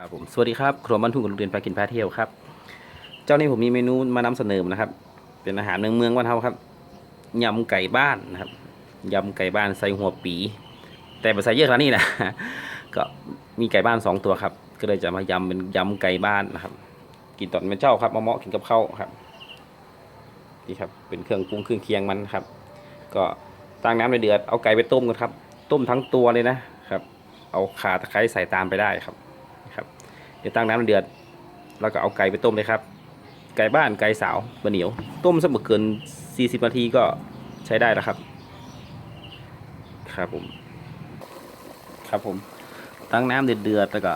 ครับผมสวัสดีครับครัวบ้านทุ่งกับโรงเรียนพากินพาเที่ยวครับ เจ้านี้ผมมีเมนูมานำเสนอนะครับ เป็นอาหารเมืองเมืองบ้านเฮาครับยำไก่บ้านนะครับยำไก่บ้านใส่หัวปี แต่ไม่ใส่เยอะขนาดนี้นะก็มีไก่บ้านสองตัวครับ ก็เลยจะมายำเป็นยำไก่บ้านนะครับ กินตอนเป็นเจ้าครับมะเมาะกินกับข้าวครับนี่ครับเป็นเครื่องปรุงเครื่องเคียงมันครับ ก็ตั้งน้ำในเดือดเอาไก่ไปต้มกันครับ ต้มทั้งตัวเลยนะครับ เอาขาตะไคร้ใส่ตามไปได้ครับ ดี๋ยวตั้งน้ำเดือด แล้วก็เอาไก่ไปต้มเลยครับ ไก่บ้านไก่สาวบะเหนียว ต้มสักเกิน 40 นาทีก็ใช้ได้แล้วครับ ครับผม ครับผม ตั้งน้ำเดือดๆแล้วก็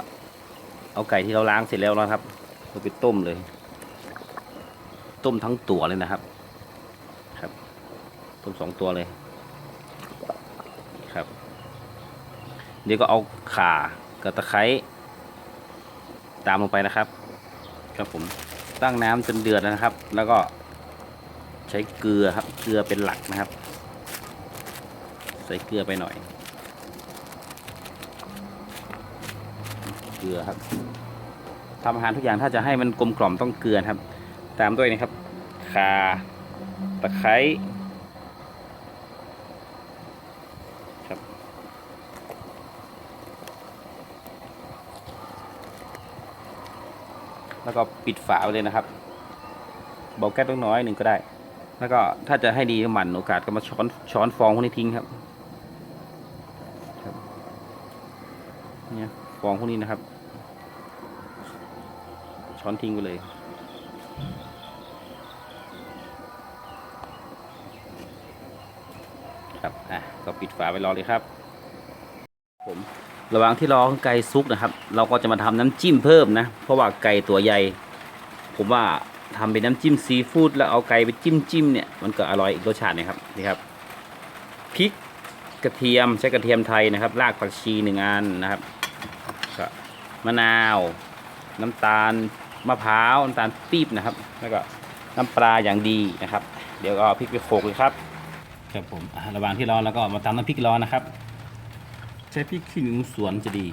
เอาไก่ที่เราล้างเสร็จแล้วนะครับเอาไปต้มเลย ต้มทั้งตัวเลยนะครับ ครับ ต้มสองตัวเลย ครับ เดี๋ยวก็เอาข่ากับตะไคร้ามลงไปนะครับ ครับผมตั้งน้ำจนเดือดแล้วนะครับ แล้วก็ใช้เกลือครับ เกลือเป็นหลักนะครับ ใส่เกลือไปหน่อย เกลือครับทำอาหารทุกอย่างถ้าจะให้มันกลมกล่อมต้องเกลือครับ ตามด้วยนะครับข่าตะไคร้ครับ แล้วก็ปิดฝาไว้เลยนะครับ เบาแก๊สเล็กน้อยหนึ่งก็ได้ แล้วก็ถ้าจะให้ดีหมั่นโอกาสก็มาช้อนช้อนฟองพวกนี้ทิ้งครับเนี่ยฟองพวกนี้นะครับ ช้อนทิ้งไปเลยครับอะก็ปิดฝาไว้รอเลยครับ ผมระหว่างที่รอไก่ซุกนะครับ เราก็จะมาทำน้ำจิ้มเพิ่มนะ เพราะว่าไก่ตัวใหญ่ ผมว่าทำเป็นน้ำจิ้มซีฟู้ดแล้วเอาไก่ไปจิ้มจิ้มเนี่ยมันก็อร่อยอีกรสชาตินะครับนี่ครับพริกกระเทียมใช้กระเทียมไทยนะครับรากผักชีหนึ่งอันนะครับก็มะนาว น้ำตาลมะพร้าวน้ำตาลปี๊บนะครับ แล้วก็น้ำปลาอย่างดีนะครับ เดี๋ยวก็เอาพริกไปโขกเลยครับครับผมระหว่างที่ร้อนแล้วก็มาตำน้ำพริกร้อนนะครับ ใช้พริกขี้หนูสวนจะดี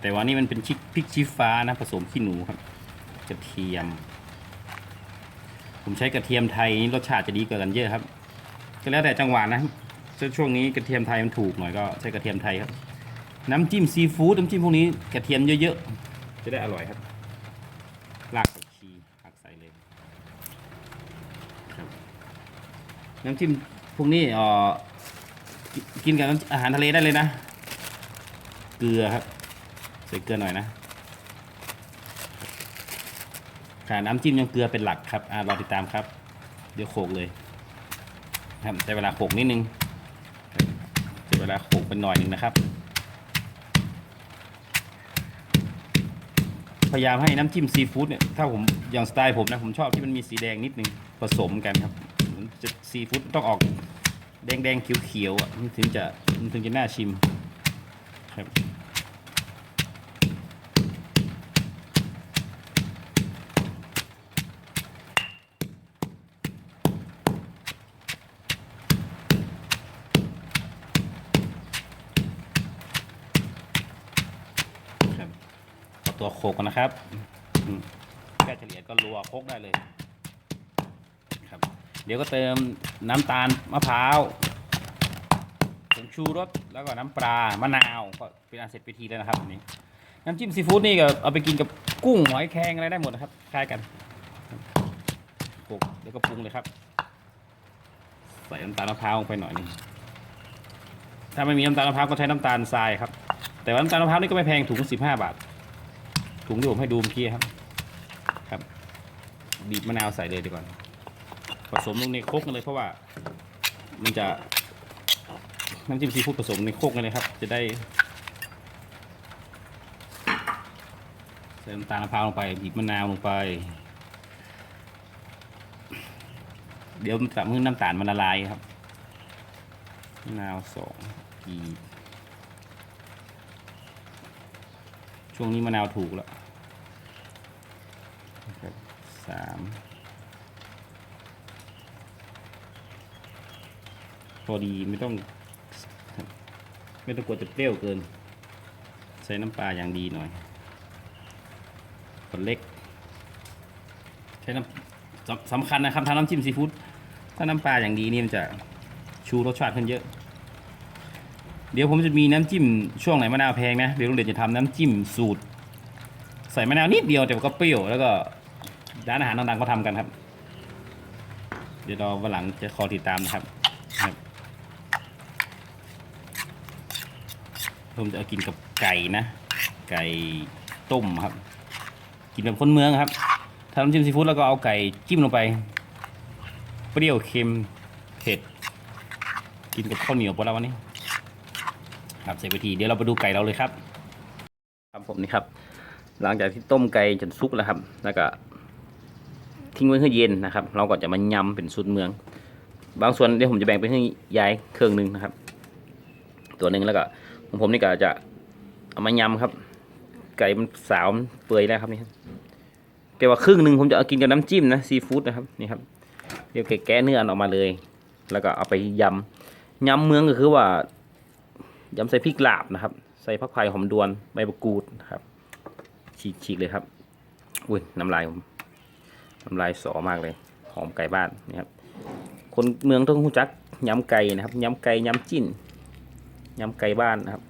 แต่ว่านี่มันเป็นชิพริกชี้ฟ้านะผสมขี้หนูครับกระเทียม ผมใช้กระเทียมไทยนี่รสชาติจะดีกว่ากันเยอะครับ ก็แล้วแต่จังหวะนะช่วงนี้กระเทียมไทยมันถูกหน่อยก็ใช้กระเทียมไทยครับ น้ำจิ้มซีฟู้ดน้ำจิ้มพวกนี้กระเทียมเยอะๆจะได้อร่อยครับรากผักชีผักใส่เลยครับน้ำจิ้มพวกนี้อ่อกินกับอาหารทะเลได้เลยนะ เกลือครับ ใส่เกลือหน่อยนะขาน้ำจิ้มยังเกลือเป็นหลักครับอ่ารอติดตามครับ เดี๋ยวโขกเลยครับใช้เวลาโขกนิดนึงใช้เวลาโขกเป็นหน่อยหนึงนะครับ พยายามให้น้ำจิ้มซีฟู้ดเนี่ยถ้าผมอย่างสไตล์ผมนะผมชอบที่มันมีสีแดงนิดนึงผสมกันครับจะซีฟู้ดต้องออกแดงแดงๆเขียวๆอะมันถึงจะมันถึงจะน่าชิมครับ ตัวโขกนะครับแค่เฉลี่ยก็รัวโคกได้เลยครับเดี๋ยวก็เติมน้ำตาลมะพร้าวผงชูรสแล้วก็น้ำปลามะนาวก็เป็นอันเสร็จพิธีแล้วนะครับนี้น้ำจิ้มซีฟู้ดนี่ก็เอาไปกินกับกุ้งหอยแครงอะไรได้หมดนะครับคล้ายกันปรุงเดี๋ยวก็ปรุงเลยครับ ใส่น้ำตาลมะพร้าวลงไปหน่อยนึงถ้าไม่มีน้ำตาลมะพร้าวก็ใช้น้ำตาลทรายครับแต่ว่าน้ำตาลมะพร้าวนี่ก็ไม่แพงถุงสิบห้าบาท ถุงที่ผมให้ดูเมื่อกี้ครับ ครับ บีบมะนาวใส่เลยดีกว่าผสมลงในโคกกันเลยเพราะว่า มันจะน้ำจิ้มซีฟู้ดผสมในโคกกันเลยครับ จะได้ใส่น้ำตาลมะพร้าวลงไปบีบมะนาวลงไป เดี๋ยวมันจะมือน้ำตาลมันละลายครับมะนาวสองกีบ ช่วงนี้มะนาวถูกแล้วสามพอดีไม่ต้อง ไม่ต้องกลัวจะเปรี้ยวเกิน ใส่น้ำปลาอย่างดีหน่อยคนเล็ก ใช้น้ำสำสำคัญนะครับทำน้ำจิ้มซีฟู้ดถ้าน้ำปลาอย่างดีนี่มันจะชูรสชาติขึ้นเยอะ เดี๋ยวผมจะมีน้ำจิ้มช่วงไหนมะนาวแพงนะเดี๋ยวลุงเด่นจะทำน้ำจิ้มสูตร ใส่มะนาวนิดเดียวแต่ก็เปรี้ยวแล้วก็ร้านอาหารดังๆก็ทำกันครับ เดี๋ยวเราวันหลังจะคอยติดตามนะครับครับ ผมจะเอากินกับไก่นะ ไก่ต้มครับ กินแบบคนเมืองครับทำน้ำจิ้มซีฟู้ดแล้วก็เอาไก่จิ้มลงไป เปรี้ยวเค็มเผ็ด กินกับข้าวเหนียวปะแล้ววันนี้ ครับเสร็จไปทีเดี๋ยวเราไปดูไก่เราเลยครับครับผมนี่ครับ หลังจากที่ต้มไก่จนสุกแล้วครับ แล้วก็ ทิ้งไว้ให้เย็นนะครับ เราก็จะมายำเป็นสูตรเมือง บางส่วนเดี๋ยวผมจะแบ่งไปให้ยายเครื่องหนึ่งนะครับ ตัวหนึ่งแล้วก็ของผมนี่ก็จะเอามายำครับ ไก่มันสาวเปื่อยแล้วครับนี่แต่ว่าครึ่งหนึ่งผมจะเอากินกับน้ำจิ้มนะซีฟู้ดนะครับนี่ครับเดี๋ยวแกะเนื้อออกมาเลย แล้วก็เอาไปยำยำเมืองก็คือว่า ยำใส่พริกลาบนะครับ ใส่ผักไผ่หอมดวนใบมะกรูดนะครับ ฉีกๆเลยครับอุ้ยน้ำลายผมน้ำลายสอมากเลย หอมไก่บ้านนี่ครับคนเมืองต้องรู้จักยำไก่นะครับยำไก่ยำจิ้นยำไก่บ้านนะครับ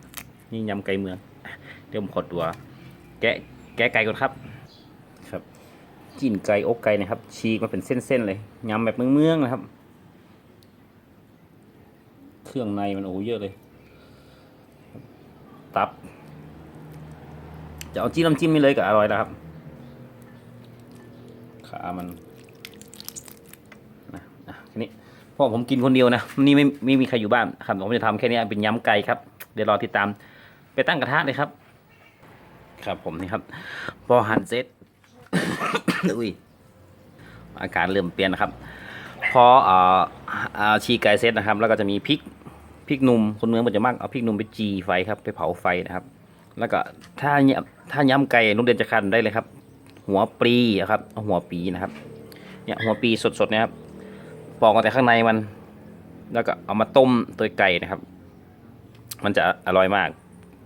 นี่ยำไก่เมืองเดี๋ยวผมขอตัว แกะแกะไก่ก่อนครับ ครับจิ้นไก่อกไก่นะครับ ฉีกมาเป็นเส้นๆเลยยำแบบเมืองๆนะครับ เครื่องในมันโอ้เยอะเลย ตับ จะเอาจิ้มน้ำจิ้มนี่เลยก็อร่อยแล้วครับ ขามันนะอะทีนี้เพราะผมกินคนเดียวนะ นี่ไม่ไม่มีใครอยู่บ้านครับผมจะทำแค่นี้เป็นยำไก่ครับ เดี๋ยวรอติดตาม ไปตั้งกระทะเลยครับ ครับผมนี่ครับ พอหั่นเสร็จอุ้ยอาการเริ่มเปลี่ยนนะครับ พอเอ่อเอ่อชีไก่เสร็จนะครับ แล้วก็จะมีพริก พริกหนุ่มคนเมืองมันจะมากเอาพริกหนุ่มไปจีไฟครับไปเผาไฟนะครับ แล้วก็ถ้าเนี่ยถ้าย้ำไก่ลุงเด่นจะคันได้เลยครับ หัวปลีอะครับเอาหัวปีนะครับเนี่ยหัวปีสดๆเนะครับปอกเอาแต่ข้างในมัน แล้วก็เอามาต้มตัวไก่นะครับ มันจะอร่อยมาก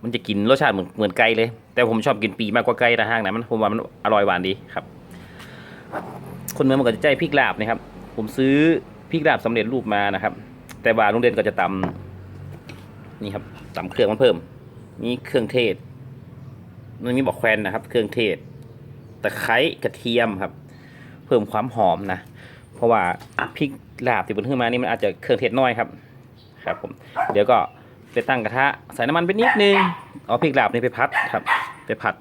มันจะกินรสชาติเหมือนเหมือนไก่เลย แต่ผมชอบกินปีมากกว่าไก่นะห้างนะมันผมว่ามันอร่อยหวานดีครับ คนเมืองมันก็จะใจพริกลาบนะครับ ผมซื้อพริกลาบสำเร็จรูปมานะครับ แต่ว่าลุงเด่นก็จะตำ นี่ครับตำเครื่องมันเพิ่มมีเครื่องเทศมันมีบอกแควนนะครับ เครื่องเทศตะไคร้กระเทียมครับ เพิ่มความหอมนะ เพราะว่าพริกลาบที่บนขึ้นมานี่มันอาจจะเครื่องเทศน้อยครับ ครับผม เดี๋ยวก็ไปตั้งกระทะใส่น้ำมันไปนิดนึงเอาพริกลาบนี่ไปพัดครับ ไปผัด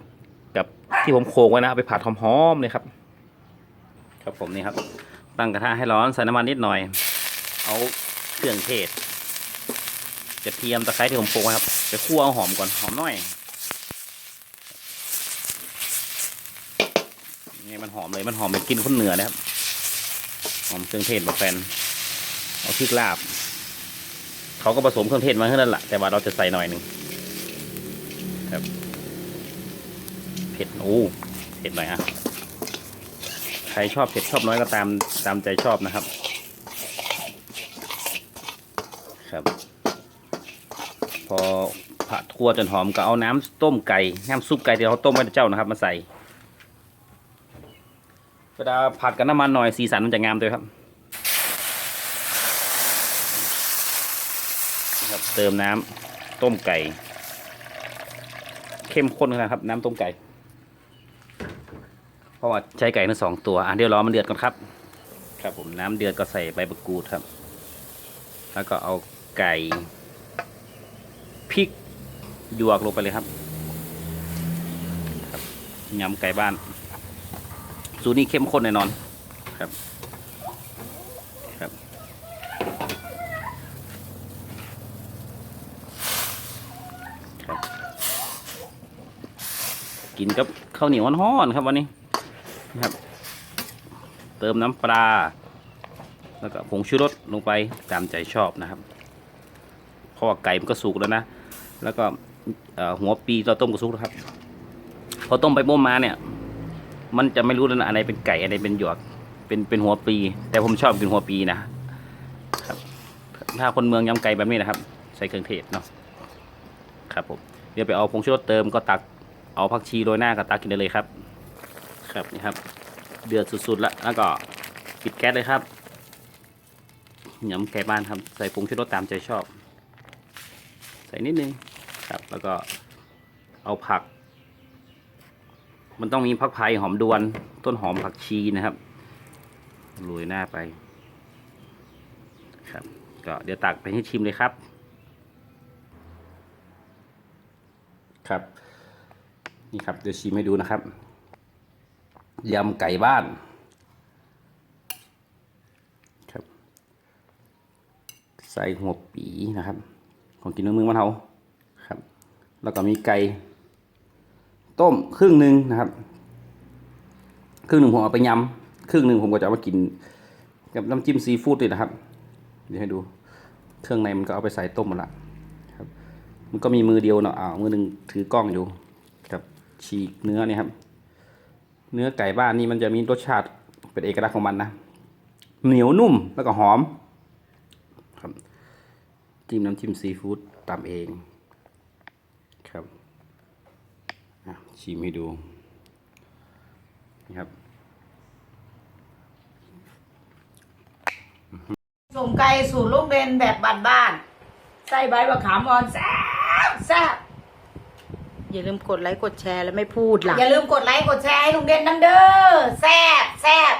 กับที่ผมโขกไว้นะไปผัดหอมๆเลยครับ ครับผมนี่ครับ ตั้งกระทะให้ร้อนใส่น้ำมันนิดหน่อย เอาเครื่องเทศ กระเทียมตะไคร้ที่ผมโขลกครับ ไปคั่วเอาหอมก่อนหอมหน่อยนี่มันหอมเลยมันหอมเป็นกลินคนเหนือนะครับ หอมเครื่องเทศแบบแฟนเอาพริกลาบ เขาก็ผสมเครื่องเทศมาให้นั่นแหละแต่ว่าเราจะใส่หน่อยหนึ่งครับเผ็ดโอ้เผ็ดหน่อยอะใครชอบเผ็ดชอบน้อยก็ตามตามใจชอบนะครับ อผัดทั่วจนหอมก็เอาน้ำต้มไก่น้ำซุปไก่ที่เราต้มไว้เจ้านะครับ มาใส่เวลาผัดกับน้ำมันหน่อยสีสันมันจะงามด้วยครับครับเติมน้ำต้มไก่ เข้มข้นนะครับ น้ำต้มไก่ เพราะว่าใช้ไก่ทั้งสองตัวอะเดี๋ยวรอมันเดือดก่อนครับ ครับผมน้ำเดือดก็ใส่ใบมะกรูดครับ แล้วก็เอาไก่ พริกหยวกลงไปเลยครับยำไก่บ้าน สูตรนี้เข้มข้นแน่นอนครับครับ ครับ กินกับข้าวเหนียวฮ้อนๆครับวันนี้นะครับ เติมน้ำปลาแล้วก็ผงชูรสลงไปตามใจชอบนะครับเพราะว่าไก่มันก็สุกแล้วนะ แล้วก็หัวปีเราต้มก็สุกแล้วครับ พอต้มไปบ่มมาเนี่ย มันจะไม่รู้แล้วนะอะไรเป็นไก่อะไรเป็นหยวก เป็นเป็นหัวปี แต่ผมชอบกินหัวปีนะครับ ถ้าคนเมืองยำไก่แบบนี้นะครับ ใส่เครื่องเทศเนาะครับผมเดี๋ยวไปเอาผงชูรสเติมก็ตักเอาผักชีโรยหน้าก็ตักกินได้เลยครับ ครับนี่ครับ เดือดสุดๆแล้วแล้วก็ปิดแก๊สเลยครับยำไก่บ้านครับใส่ผงชูรสตามใจชอบ ส่นิดนึงครับ แล้วก็เอาผัก มันต้องมีผักไผ่หอมดวน ต้นหอมผักชีนะครับโรยหน้าไป ครับ ก็เดี๋ยวตักไปให้ชิมเลยครับ ครับ นี่ครับเดี๋ยวชิมให้ดูนะครับยำไก่บ้านครับ ใส่หัวปีนะครับ ของกินเนื้อมือมันเทาครับ แล้วก็มีไก่ต้มครึ่งหนึ่งนะครับ ครึ่งหนึ่งผมเอาไปยำครึ่งหนึ่งผมก็จะเอามากิน กับน้ำจิ้มซีฟู้ดเลยนะครับ เดี๋ยวให้ดู เครื่องในมันก็เอาไปใส่ต้มหมดละครับ มันก็มีมือเดียวเนาะอ่าวมือหนึ่งถือกล้องอยู่กับฉีกเนื้อเนี่ยครับ เนื้อไก่บ้านนี่มันจะมีรสชาติเป็นเอกลักษณ์ของมันนะ เหนียวนุ่มแล้วก็หอม จิ้มน้ำจิ้มซีฟู้ดตามเองครับอะชิมให้ดูนี่ครับส่งไก่สู่ลูกเรนแบบบ้านๆใส่ใบมะขามอ่อนแซ่บแซ่บอย่าลืมกดไลค์กดแชร์แล้วไม่พูดล่ะอย่าลืมกดไลค์กดแชร์ให้ลุงเด่นน้ำเด้อแซ่บแซ่บ